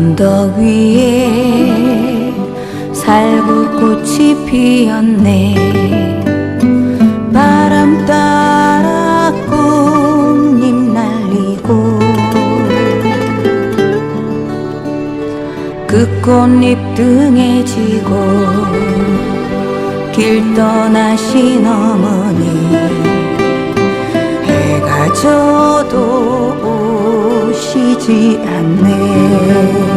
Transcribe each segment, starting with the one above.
언덕 위에 살구꽃이 피었네. 바람 따라 꽃잎 날리고 그 꽃잎 등에 지고 길 떠나신 어머니 해가 져도 않네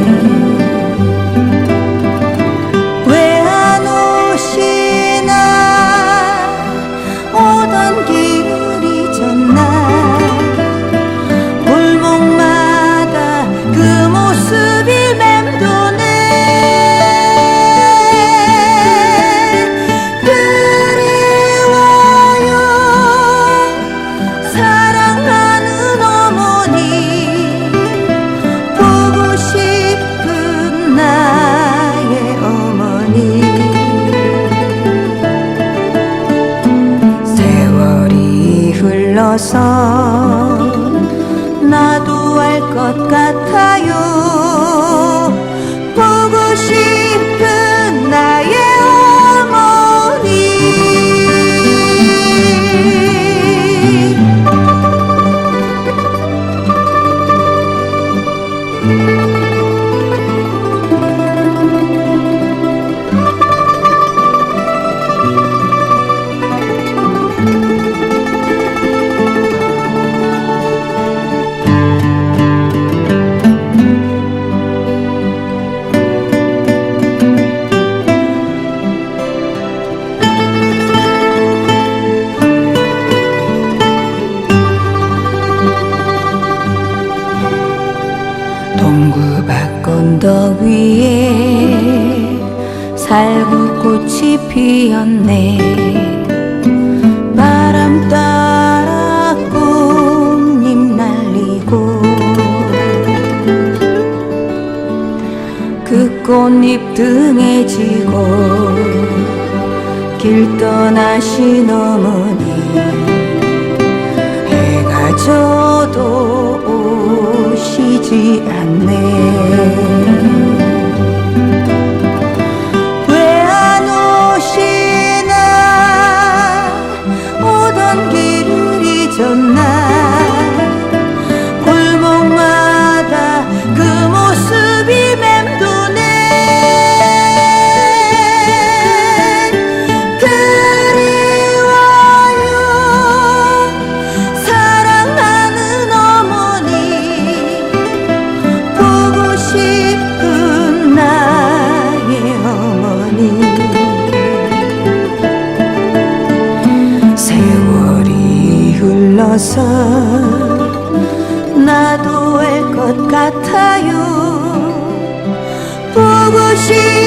흘러서 나도 알 것 같아요 언덕 위에 살구꽃이 피었네. 바람 따라 꽃잎 날리고 그 꽃잎 등에 지고 길 떠나신 어머니 해가 져도 오시지 않네 흘러서 나도 알 것 같아요. 보고 나의